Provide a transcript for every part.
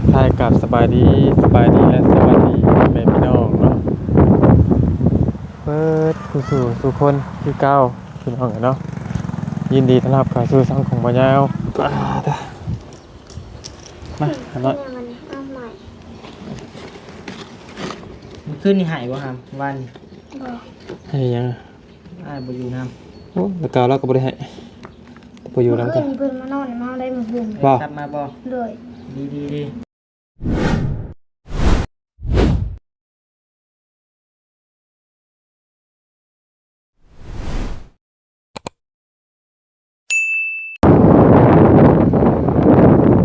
กทายกับสบายดีสบายดีและสวัสดีแม่พี่น้องเนาะเปิดสู่สู่สู่คนที่เก้าพี่น้องเนาะยินดีต้อนรับเข้าสู่สังของบ่ยาวอ่าเด้อมาอันนั้นเนี่ยมันเอาใหม่มันขึ้นนี่หายบ่ครับวันบอกให้ยังอ้ายบ่อยู่น้โอ้แล้วเก่าเราก็บ่ได้ให้บ่อยู่นำกัเพื่นอนเพื่อนมานอนมาได้มาเพื่อนำบ่กลับมาบ่เลยดีดีดี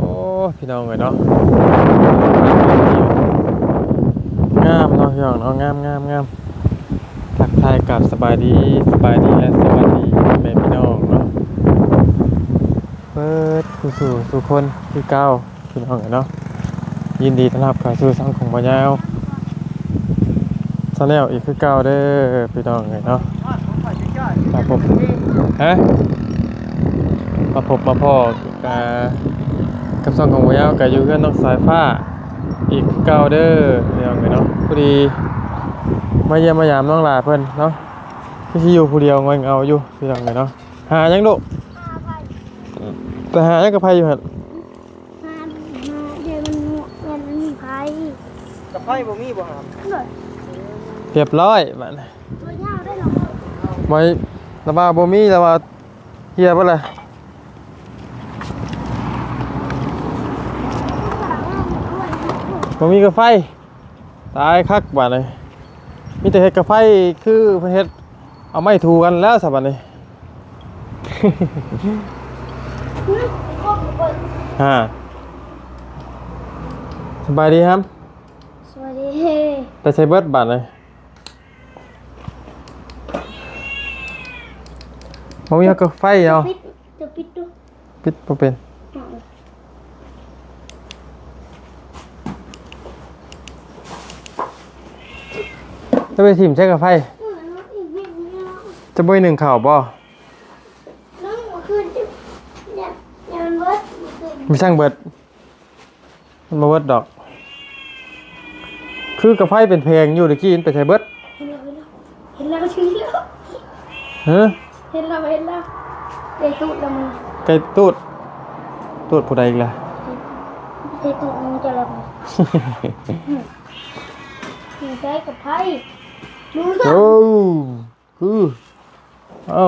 โอ้พี่ น้องเอ้ยเนาะงามเนาะพี่น้องเนาะงามงามงามทักทายกับสบายดีสบายดีและสวัสดีแม่พี่น้องเนาะเปิดสู่สู่สู่คนที่เก้าพี่น้องเนาะยินดีต้อนรับเข้าสู่สังของบ่ยาวซะแล้วอีกคือเก้าเด้อพี่น้องเนาะมาพบฮะมาพบมาพ่อกับ กับสังของบ่ยาวกับอยู่เพื่อนน้องสายฟ้า อีกคือเก้าเด้อพี่น้องเนาะพอดีมาเยี่ยมมายามน้องหลาเพิ่นเนาะที่อยู่ผู้เดียวงอยเอาอยู่พี่น้องเนาะหายังลูกแต่หายังกับไผอยู่หั่นมามาเดี๋ยวมันเงินมันมีไพ่กับไพ่บ่มีบ่ครับเลยเรียบร้อยบัดนี้ตัวยาวได้หรอไว้ระบาบ่มีระบาเฮียบ่ล่ะ บ่มีกาไฟ ตายคักบัดนี้มีแต่เฮ็ดกาไฟคือเพิ่นเฮ็ดเอาไม้ถูกันแล้วซะบัดนี้ฮะสบายดีครับ สวัสดีแต่ใช้เบิดบัดเลยบ่มีกาไฟเอาปิดจะปิดดูปิดบ่เป็น จะไปถิ่มใช้กาไฟจะบ่มีหนึ่งข่าวบ่น้องเมื่อคืนเนี่ยเนี่ยมันเบิดเมื่อคืนมีช่างเบิดมันมาเบิดดอก คือกาไฟเป็นเพลงอยู่ตะกี้มันไปใช้เบิดเห็นแล้วเห็นแล้วเห็นแล้วชื่อแล้วฮะเห็นแล้วเห็นแล้วเตะตูดแล้วมึงไก่ตูดตูดผู้ใดอีกล่ะเตะตูดมึงจะแล้วมึงมึงใช้กับไพ่ดูเรื่อง โอ้คือเอ้า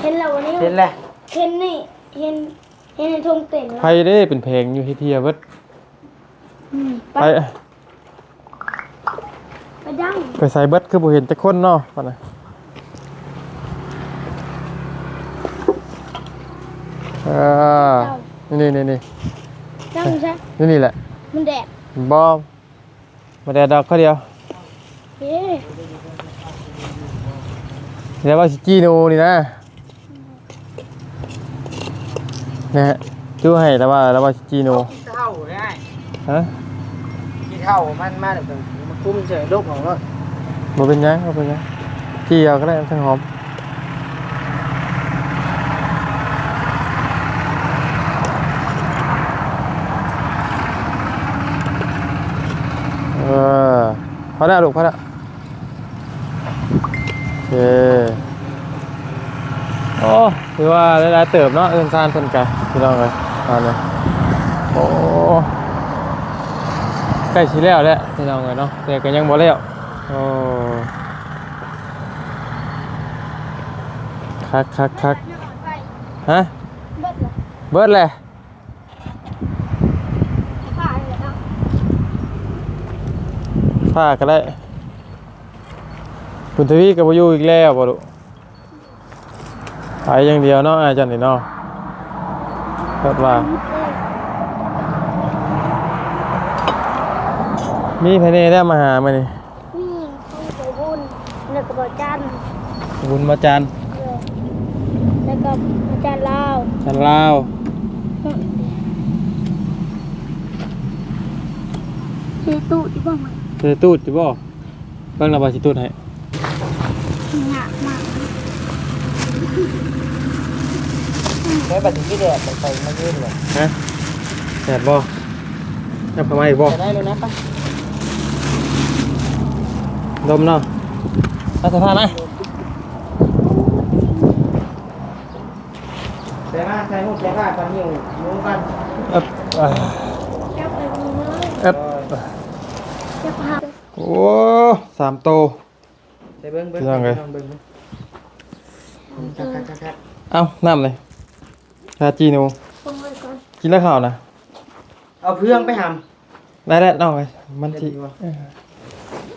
เห็นแล้ววันนี้เห็นแล้วเห็นนี่เห็นเห็นในทงเต็นแล้วไพ่เด้เป็นเพลงอยู่ที่เทียเบิดอืมไปไปไปดังไปใส่เบิดคือบ่เห็นแต่คนเนาะปะนะอ่านี่นี่นี่ดังใช่นี่นี่แหละมันแดดบอมมาแต่ดอกข้าวเดียว เฮ้เดี๋ยวว่าสิจีโนนี่นะนะฮะจู้ให้แล้วว่าแล้วว่าสิจีโนกินข้าวได้ฮะกินข้าวมันมาเดี๋ยวมาคุ้มเฉยลูกของรถบ่เป็นหยังบ่เป็นหยังจีเอาก็ได้ทั้งหอมเออพอแล้วลูกพอแล้วโอเคโอ้ถือ ว่าหลายๆเติบเนาะเอินซานเพิ่นกะพี่น้องเอ้ยมาเลยโอ้ใกล้สิแล้วแหละพี่น้องเอ้ยเนาะแต่ก็ยังบ่แล้วโอ้คักคักคักฮะเบิดเหรอเบิดเลยผ่านเลยเนาะผ้าก็ได้คุณทวีกับวาอยูอีกแล้วบ่ลูก ไปอย่างเดียวเนาะอาจารย์นี่เนาะเพิดว่า มีภายในได้มาหามานี่นี่เขาไปบุญแล้วก็บอกจันทร์บุญมาจานเลยแล้วก็อาจารย์ลาวจันลาวเตะตูดที่บ้างมันเจอตูดจิบ่เบิ่งระบาดสิตูดให้หนักมาก แม่บัดนี้แดดไปมายืนเลยฮะแดดบ่จับเข้ามาอีกบ่จะได้แล้วนะปะดมเนาะเอาสะพานนะใส่มาใส่หูใส่ผ้าก่อนหิวมุ้งกันเอ๊บอ่าจะไปมือเลยเอ๊บจะพาโอ้สามโตใส่เบิ้งเบิ้งยังไงเบิ้งเบิ้งคักคักคักคักเอ้าน้ำเลย ชาจีนูลงไปก่อนกินแล้วข้าวนะเอาเพื่องไปหได้แล้วน้องไปมันทีเดี๋ยวดีวะ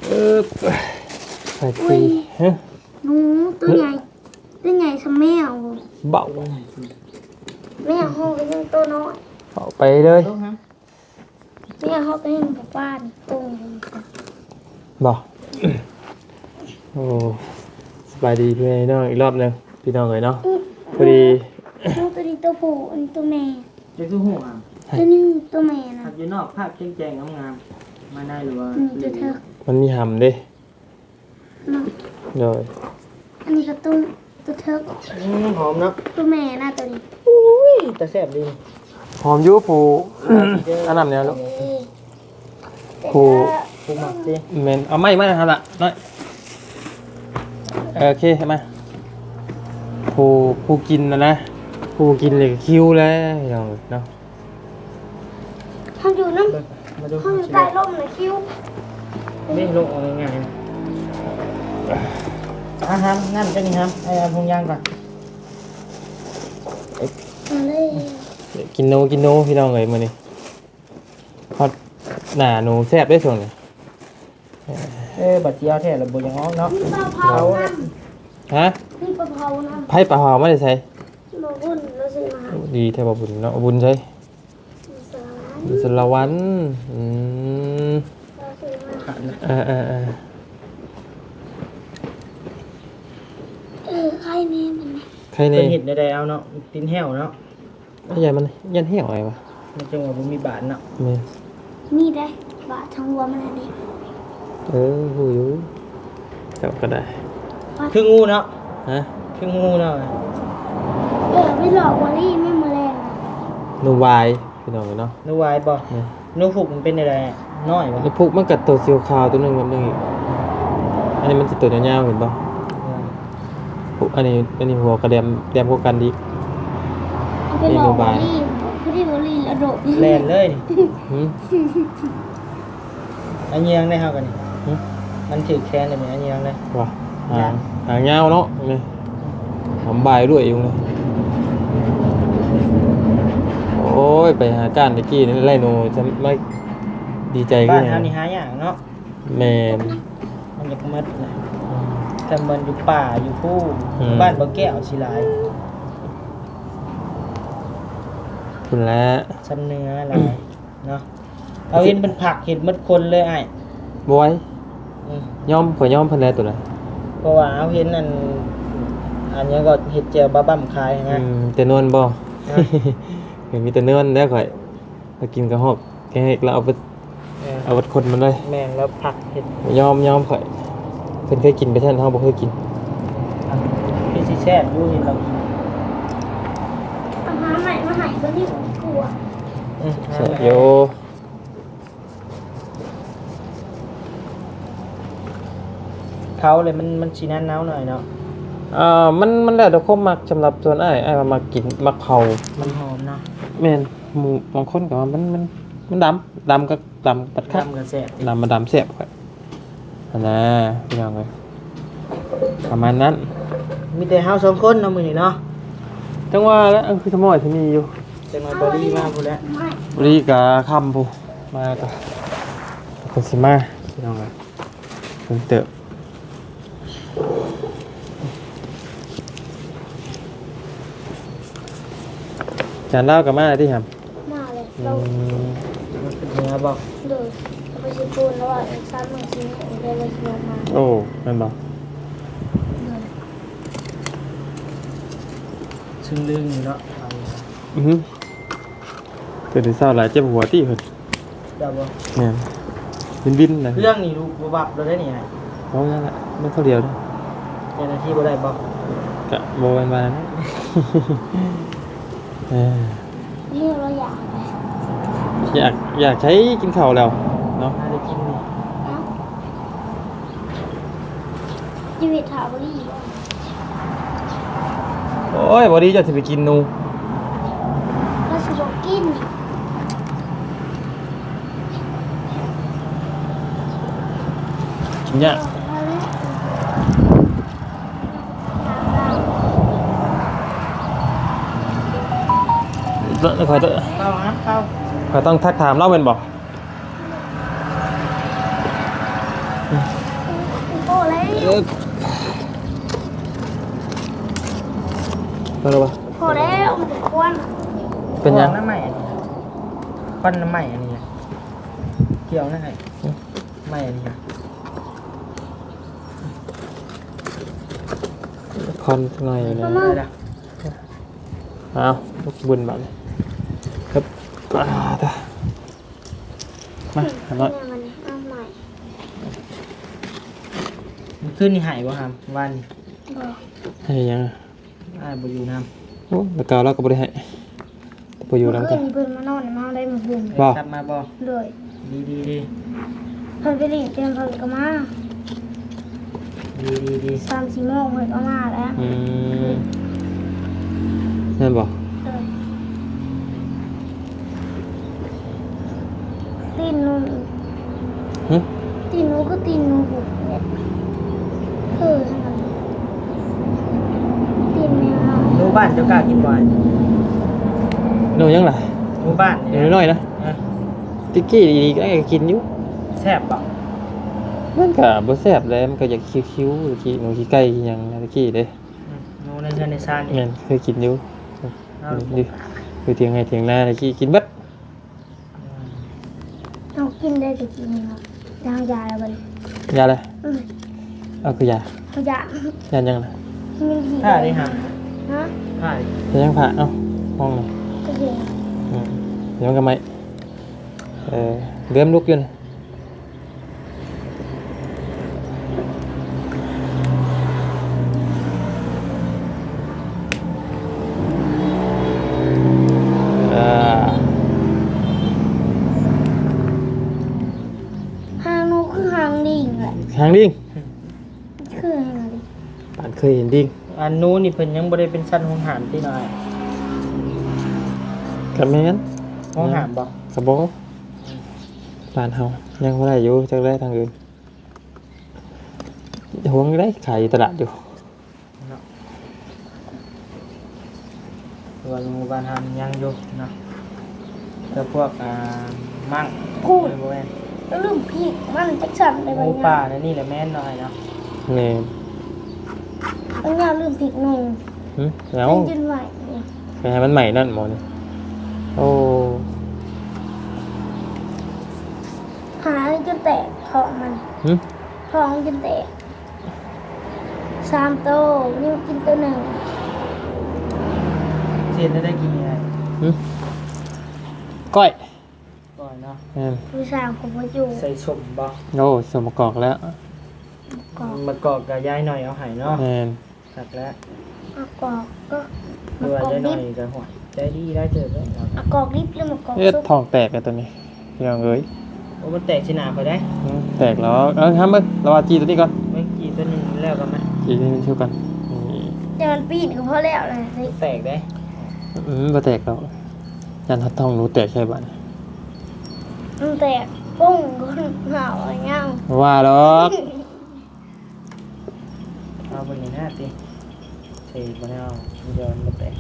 เออใส่ตีฮะหนูตัวใหญ่ตัวใหญ่สแมวเบาแม่ห้องก็ยังตัวน้อยเบาไปเลยำต้องฮะแม่ห้องก็ยังกับบ้านตรงเบาโอ้สบายดีพี่น้องอีกรอบหนึงพี่น้องเลยเนาะพอดี น้องตัวนี้ตัวผู้อันนี้ตัวแม่ เด็กคือหูอะตัวนี้ตัวแม่นะขับอยู่นอกภาพแจ้งๆงามๆมาได้หรือว่าอืมตัวเธอมันมีหำเด้เนาะโดยอันนี้ก็ตัวตัวเธออืมหอมเนาะตัวแม่นะตัวนี้อุ้ยแต่แซ่บดีหอมอยูผูอันนั้นเนี่ยลูกเอ้ยผู้ผูหมักสิเมนเอาไม่ไม่นะครับละน้อยเออโอเคมาผู้ผู้กินนะนะ ผู้กินเลยก็คิวแล้วพี่น้องเนาะห้องอยู่น้เบิ่งมาดูำห้องอยู่ใต้ร่มนะคิ้วนี่ลงเออกง่ายๆนะอะฮะงั้นจะนี่ครับไอ้อันพงยางก่อนมาเลยกินโนกินโนพี่น้องเลยมื้อนี้ฮอดหน้าหนูแซ่บได้ส่วนเลยเอ้ยบัดเจียวแท้ระบบยังอ้อเนาะมีปลาเผาน้ฮะำมีปลาเผาน้ไพ่ปลาหอมไม่ได้ใช้ำมาวุ่นแล้วซื้อมาให้ดีแท้บ่บุญเนาะบุญใช้สารสละวันอืมเราซื้อมาขันนะเออเออเออเออใครแม่มันไหมใครเป็นี่นเห็ดใดๆเอาเนาะตินแห้วเนาะไอ้ยายมันยันเหี่ยวอะไรวะมันจังว่าบ่มีบาทเนาะแม่มีได้บาททั้งวัวมันอันนี้เออหูอยู่เจ้าก็ได้ คืองูเนาะฮะคืองูเนาะ เออไม่หลอกวอลลี่ไม่มาแรงหนูวายพี่น้องเนาะนูวายบ่เนี่ยนูผูกมันเป็นอะไรน้อยบ่แล้วพวกมันกัดตัวเสียวขาวตัวหนึงกับหนึงอีกอันนี้มันจะตัวยาวๆเห็นป่ะพวกอันนี้อันนี้หัวกระเดียมเดียมพวกกันดีไม่หลอกวอลลี่คือที่วอลลี่ระโดดแลนเลยนี่หืมอันเยียงได้เฮากันนี่หืมมันถือแคนเลยนี่อันเยียงเลย ว่ะหางหางยาวเนาะนี่ทำบายด้วยอยู่เลย โอ้ยไปหาก้านตะกี้นี่ไล่หนูจะไม่ดีใจบ้าขึ้นนเฮานี่หาอย่างเนาะแมนมันอยากมัดนะแต่มันอยู่ป่าอยู่ผู้อืม บ้านบ่แก้วสิหลายคุณแล้วชั้นเนื้อหลายเนาะเอาเห็นเป็นผักเห็นหมดคนเลยไอ้บอยอืมย่อมขอย่อมเพันแล้วตัวละเพราะว่าเอาเห็นอันอันนี้ก็เห็ดเจียวบ้าบั่มขายอืนะมแต่นวลบ่ฮะ เห็นมีแต่นวลแล้วข่อยมากินกระหอกแกงเห็ดแล้วเอาไปเออเอาไปคนมันเลยแมงแล้วผักเห็ดยอมยอมข่อยเพิ่นเคยกินไปแท่นเฮาบ่เคยกินผักพี่สิแซ่บอยู่เห็นเรากินเอาหาใหม่มาใหายตัวนี้ผมกลัวอืมแซ่บโยเขาเลยมันมันชีนั้นน้าวหน่อยเนาะอ่ามันมันแล้วแต่ความมักสำหรับส่วนอ้ายอ้ายว่ามักกินมักเผามันหอมเนาะ แม่นหมู่บางคนก็ว่ามันมันมันดำดำก็ดำปัดคัก ทำกันแซ่บดำมาดำแซ่บข่อยอันน่ะพี่น้องเอ้ยประมาณนั้นมีแต่เฮาสองคนเนาะมื้อนี้เนาะจังว่าแล้วอันคือทมอยที่มีอยู่จังหวะบอดี้มาพุ่นแหล้วไม่รีกะคำพูมาก็เป็นสิมาพี่น้องเอ้ยเพิ่นเติบ จานเล่ากับมาที่หำมาเลยอืเรามเป็นเนื้อบอกเดินเอาไปชิปูนแล้วอะซ้ำหนึ่งชิ้นเดี๋ยวเราจะลงมาโอ้นั่นบ่เดินซึ่งลึงเนาะเอาอือหือเกิดที่เศร้าหลายเจ็บหัวที่เพิ่นได้บ่เนี่ยบินบินๆนะเรื่องนี่รู้บ่บับเราได้นี่ไงเพราะงั้นแหละไม่เท่าเดียวนะเจ้าหน้าที่บ่ได้บ่กะโบกันมานะ เออนี่เราอยากไปอยากอยากใช้กินข้าวแล้วเนาะ มาได้กินนี่เอ้าชีวิตถาวรีบ่โอ้ยบอดี้จะสิไปกินหนู ก็สิบอกกินกินยาก เอาเลย แล้ว คอยต้องเข้านะเข้าคอยต้องทักถามเล่าเป็นบอกโอ้เลยเออเป็นไรวะพอแล้วมันจะควนเป็นยังน้ำใหม่อันนี้ควันน้ำใหม่อันนี้เกี่ยวนะไอ้ใหม่อันนี้คอนสักหน่อยเลยได้ละเอาลูกบุญแบบนี้ครั บอ่าตามาอันน้อยเนี่ยมันเอาใหม่มันขึ้นนี่หายบ่ครับวันนี้บอกให้ยังอ้ายบ่อยู่น้โอ้แล้วก็เราก็บ่ได้ให้แต่พออยู่น้ำเมื่กัอนคืนนี้เพิ่นมานอนมาได้มาคืนำบ่ กลับมาบ่เลยดีดีดีเพิ่นไปรีดเตรียมเพิ่นก็มาดีดีดีสามสี่โมงเพิ่นก็มาแล้วอืมนั่นบอก เลย ตีนหนูหึตีนหนูก็ตีนหนูบุกเนี่ยเออทั้งนั้นตีนแมวน้อยหมู่บ้านเจ้ากล้ากินบ่อยหนูยังไงหมู่บ้านหนูน้อยนะเอ้ยติ๊กกี้ดีๆก็ได้กินอยู่ แซ่บบ่มันก็บ่แซ่บเลยมันก็อยากคิ้วๆหรือขี้หนูขี้ไก่ขี้หยังนะติ๊กกี้เด้อืมหนูในเรือนในซานแม่นี่นเคยกินอยู่ เอาดิคือเถียงไงเถียงนาติ๊กกี้กินเบัด เรากิน ได้แต่กินครับยางยาอะไรยาเลยอืมเอาคือยาเขายายายังนะมันผีผ้าได้หาฮะผ้าดิยายังผ่าเอ้าห้องหน่อยก็เห็นอืมเดี๋ยวมันก็ไม่เออเริ่มลุกอยู่นะอ่า หางหนูคือหางดิ่งแหละ หางดิ้ง คือหางดิ่ง ป่าน เคยเห็นดิ้งอันนู้นนี่เพิ่นยังบ่ได้เป็นชั้นห้องหามที่น้อยกับแม่นห้องหามบ่กระบอกป่านเฮายังบ่ได้อยู่จักได้ทางอื่นห่วงได้ขายอยู่ตลาดอยู่ส่วนหมู่บ้านหามยังอยู่เนาะแต่พวกอ่ามั่งพูดบ่แม่นแล้วลืมพีกมันจักสั่นได้หบามูงอป่าย่างเนี่ยนี่แหละแม่นหน่อยเนาะแม่ นบางอย่างลืมพีกหนูหึแล้วเป็นจนไหวเนี่ยไปให้มันใหม่นั่นหมอนี่โอ้หาจนแตกท้องมันหึท้องจนแตกสามโตนี่มันกินตัวหนึ่งเสียนได้กินยังไงหึก้อยก่อนเนาะแม่นผู้สาวของพ่ออยู่ใส่สมบ่โอ้สมประกอบแล้วกอกมากอกกับยายหน่อยเอาให้เนาะ แม่น สักแล้วมากอกก็ดูมากว่าอกยายหน่ลิอยฟจะหวยใจดีได้เจอแล้วเนาะมากอกลิฟหรือมากอกเอ๊ะซุปท้องแตกกันตัวนี้พี่น้องเอ้ยโอ้มันแตกชิหนาไปได้หึแตกแล้วเออทำมึงเราเอาจีตัวนี้ก่อนไม่กี่ตัวนี้แล้วกันไหมจีนี่มันเที่ยวกันนี่แต่มันปีนก็พอแล้วเลยสิแตกได้อืมบ่แตกแล้วยันทัดท้องหนูแตกใช่บ้านมันแตกปุ้งก็เหงาอะไรเงี้ยว่าหรอก เอาบนนี้หน้าติเทบนเอาเดี๋ยวมันแตก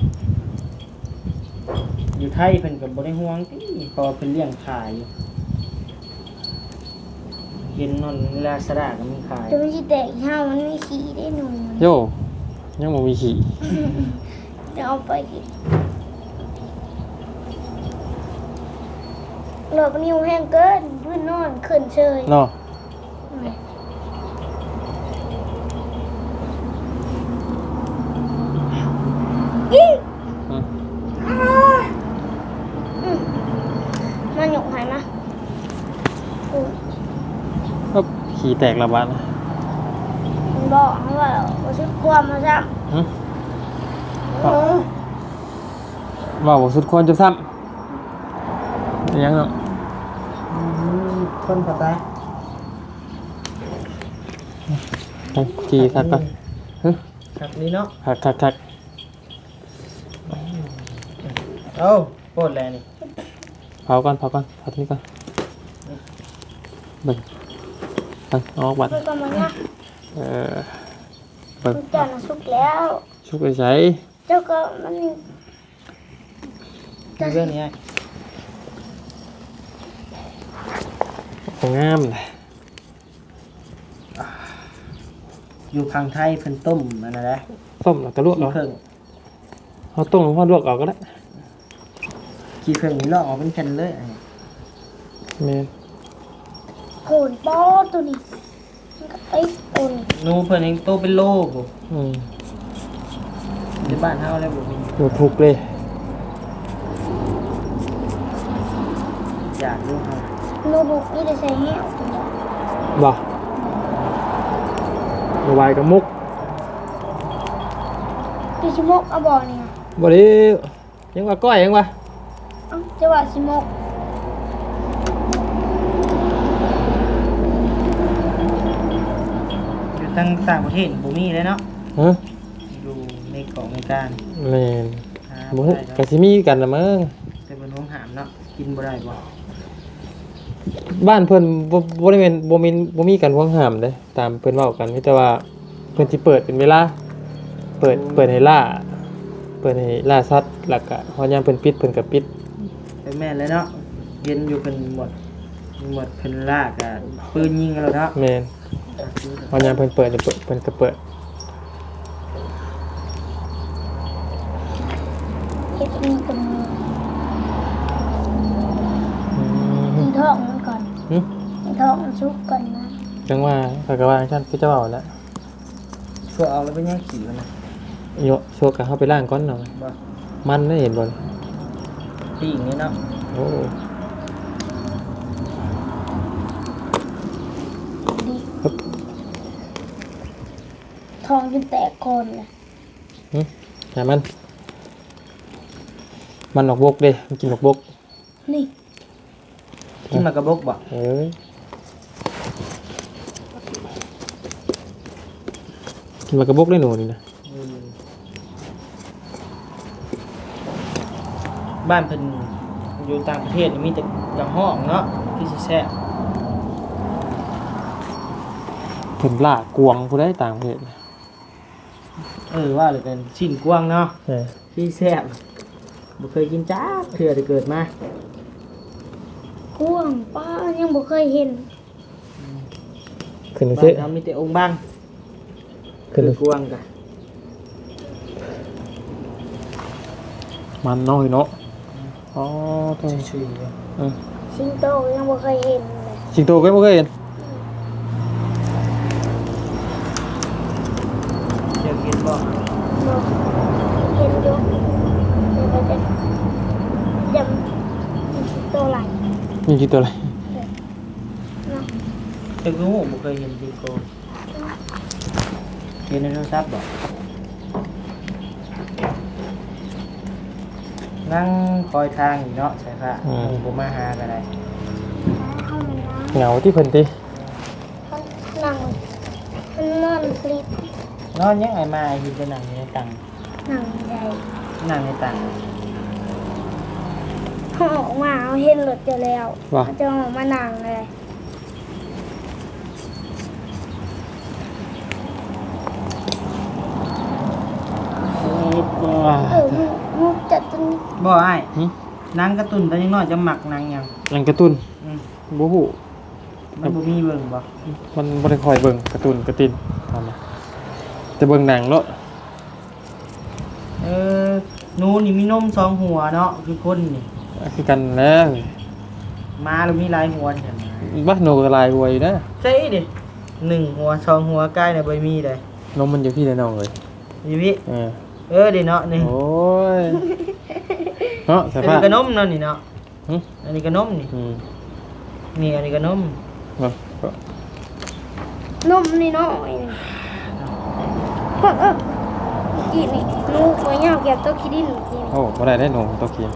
อยู่ไทยเพิ่นกับบริห่วงติเพอเพิ่นเลี้ยงขายอยู่เห็นนอนเวลาสระก็มีขายจะไม่ใช่แตกห้ามันไม่ขี้ได้หนูโยยังบ่มีขี่จะเอาไปกินหลบนิ้วแห้งเกินพื้นนอนขึ้นเชยเนาะ อี อืม มันหยกหายมาอืม ปึ๊บขี่ แตกและบาดนะมันบอกให้ว่าว่าชุดความมาซ้หึำว่าบ่สุดควรจะซ้ำยังเนาะคนผัดตายต้องจีคักก่อนฮึครับนี่เนาะคักคักคักเอ้าโคตรแรงนี่เผาก่อนเผาก่อนเผาตรงนี้ก่อนเบิ่งไปเอาออกบัตรเพื่อนก็มาเนี่ยเออเบิ่งมันจะน่ะสุกแล้ว ชุบไปใช้เจ้าก็มันมีเรื่องนี้ไงของงามเลยอยู่พังไทยเพิ่นต้มอันนั้นแหละต้มแล้วก็ลวกขี้เอาเพิ่งเอาต้มแล้วพอลวกเอาก็ได้ขี้เพิ่งนี่ลอกออกเป็นแผ่นเลยอันนี้ แม่น โขนป้อตัวนี้มันก็ไอ้ตัวนี้หนูเพิ่นเองโตเป็นโลบ่อืมในบ้านเฮาแล้วบ่มีดูถูกเลย อยากดูเฮาโน้ตบุ๊กนี่ได้ใส่แห้วตัวนี้บ่ระบายกับมุกพี่ชิมกเอาบ่อนี่นะบ่ได้ยังว่าก้อยยังว่าเอ้าจะว่าชิมก อยู่ตั้งต่างประเทศบ่มีเลยเนาะฮะอยู่ในเกาะในการแม่นหาบ่บ่ฮู้ได้ก็เนาะสิมีกันละมั้งแต่บนห้องหามเนาะกินบ่ได้บ่บ้านเพิ่นบ่บ่ได้แม่นบ่มีบ่มีกันห่วงห้ามเด้ตามเพิ่นเว้ากันมีแต่ว่าเพิ่นสิเปิดเป็นเวลา เปิดเปิดให้ล่า เปิดให้ล่าสัตว์แล้วก็พอยามเพิ่นปิดเพิ่นก็ปิด แต่แม่นเลยเนาะเย็นอยู่เพิ่นหมดหมดเพิ่นลากอะปืนยิงกันแล้วเนาะ แม่น พอยามเพิ่นเปิดเดี๋ยวเปิดเพิ่นก็เปิดเก็บมีกับมืออืมมีท้องมันก่อนหึมีท้องมันชุกก่อนนะจังว่าเขาก็ว่าจังซั่นคือเจ้าเว้าแล้วช่วยเอาแล้วไปย่างขี่มันนะโยโชกก็เฮาไปล้างก่อนเนาะบ่มันได้เห็นบ่ที่อย่างนี้เนาะโอ้ ดี ฮึบ ท้องจนแตกโคนเลยหึแต่มัน มันออกบกเด้มันกินออกบก นี่ที่มากระบกบ่เอ้ยกินมากระบกได้หนูนี่นะอืมบ้านเพิ่นอยู่ต่างประเทศนี่มีแต่กระห้องเนาะที่สิแซ่บเพิ่นล่ากวงผู้ใดต่างประเทศนะ เออว่าเลยกันชิ้นกว้างเนาะเออที่แซ่บบ่เคยกินจ้าเถื่อได้เกิดมาก้วงป้ายังบ่เคยเห็นขึ้นดูบ้าซินเรามีแต่องค์บ้างขึ้นดูกว้างกะมันน้อยเนาะอ๋อตัวช่วยๆเลยเออสิงโตยังบ่เคยเห็นเลยสิงโตก็บ่เคยเห็น มีกี่ตัวอะไรเนาะแต่กูบ่เคยเห็นจิงโกเห็นในโทรศัพท์บ่นั่งคอยทางอยู่เนาะใช่ปะผมมาหาก็ได้เข้ามานะเหงาที่เพิ่นติมันนั่งมันนอนคลิปนอนยังไงมาอยู่จะนั่งในตังนั่งใหญ่นั่งในตังเขาออกมาเอาเห็นรถจะแล้วว่าเขาจะออกมานั่งเลยเออมุกมุกจะตึงบ่อ้ายหึนางการะตุนตอนยังน้อยจะหมักนางหยังหนังการ์ตูนอืมบ่ฮู้มันบ่มีเบิ่งบ่มันบ่ได้คอยเบิ่งการ์ตูนการ์ตินทำมาแต่เบิ่งหนังเนาะเออหนูนี่มีนมสองหัวเนาะคือคนนี่ คือกันแล้วมาแล้วมีหลายหัวเห็นไหมบ้านโนกลายหวยนะเจ๊ดิหนึ่งหัวสองหัวใกล้เนี่ยบ่มีเลยนมมันอยู่พี่แน่นอนเลยนี่พี่เออเออเดี๋ยวเนาะนี่โอ้ยเนาะสอันภานี้พก็นมเนาะนี่เนาะหึอันนี้ก็นมนี่อืมนี่อันนี้ก็นมเนาะก็นมนี่น้อยนี่เออเออเมื่อกี้นี่ลูกมาเงาเก็บตัวขี้ดินเมื่อกี้นี่โอ้บ่ได้ได้หนูตัวกิน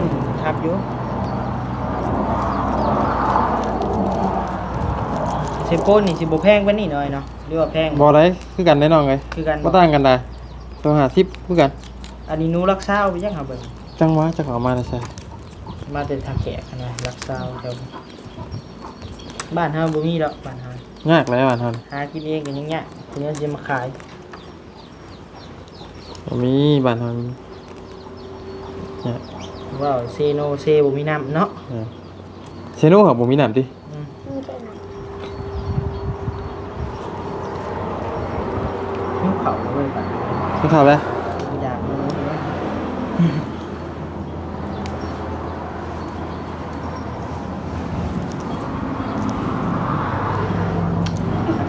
นทับอยู่เซโปนนี่สิบ่แพงปานนี้หน่อยเนาะหรือว่าแพงบ่ได้คือกันแน่นอนเลยคือกันบ่ต่างกันได้ตัวหาทิปคือกัน อันนี้หนูรักษาเอาไปยังครับเบิ่งจังหวะจักเอามาได้ใช่มาแต่ทางแขกนะรักษาเอาเจ้าบ้านเฮาบ่มีดอกบ้านเฮายากแล้วอันนั้นหากินเองก็ยังยากทีนี้จะมาขายบ่ มีบ้านเฮามีเนี่ยว้าวเซโนเซบ่มีน้ำเนาะเนี่ยเซโน่ครับบ่มีน้ำติอืมมีแต่หนังหิ้วเขาเลยป่ะกินข้าวแล้วอยากรู้นะ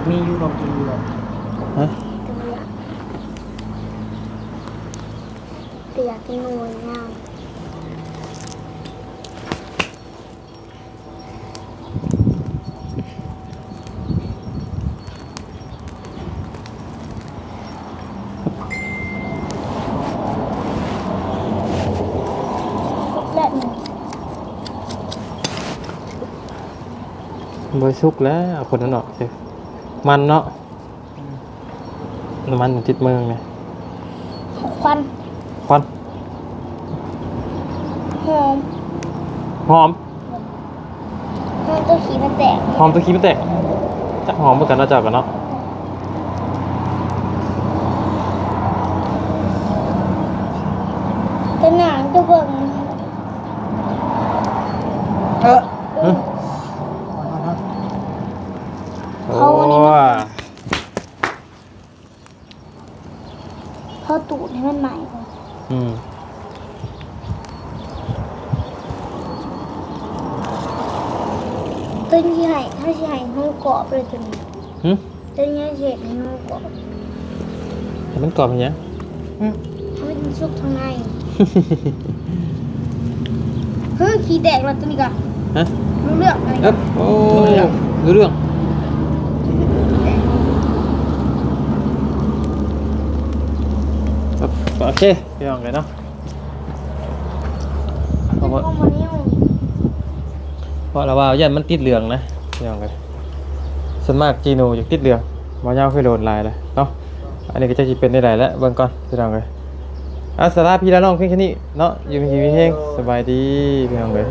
มีอยู่ลองกินดูหรอกฮะ แต่อยากแต่อยากกินหนูเงา และหนึ่ง บ่ สุกแล้วเอาคนนั้นออกสิมันเนาะน้ำมันติดมือไงควันควันหอมหอมหอมตัวขีมันแตกหอมตะกี้มันแตกจักหอมเหมือนกันเนาะเจ้ากันเนาะ แต่หนังจะเบิ่ง เออ หึ เขาอันนี้ โอ้ มันเขาตูดให้มันใหม่ก่อน อืม ต้นที่ให้ถ้าที่ให้ ห้องกรอบเลยตัวนี้หึต้นนี้เฉดให้ห้องกรอบให้มันกรอบอย่างเงี้ยอืมให้มันซุกข้างในเฮ้ยขี้แตกแล้วตัวนี้ก่อนฮะรู้เรื่องอะไรเอ๊บโอ้รู้เรื่องครับโอเคพี่น้องเลยเนาะเพราะว่ามันนี่มันเพราะเราว่ายันมันติดเหลืองนะพี่น้องเลย ส่วนมากจีโนอยากติดเรือมายาเคยโดนลายเลยเนาะอันนี้ก็จะจีเป็นได้หลายแล้วเบิ่งก่อนพี่น้องเลยอาสาราพี่แล้วน้องเพียงแค่นี้เนาะอยู่มีชีวิตเฮงสบายดีพี่น้องเลย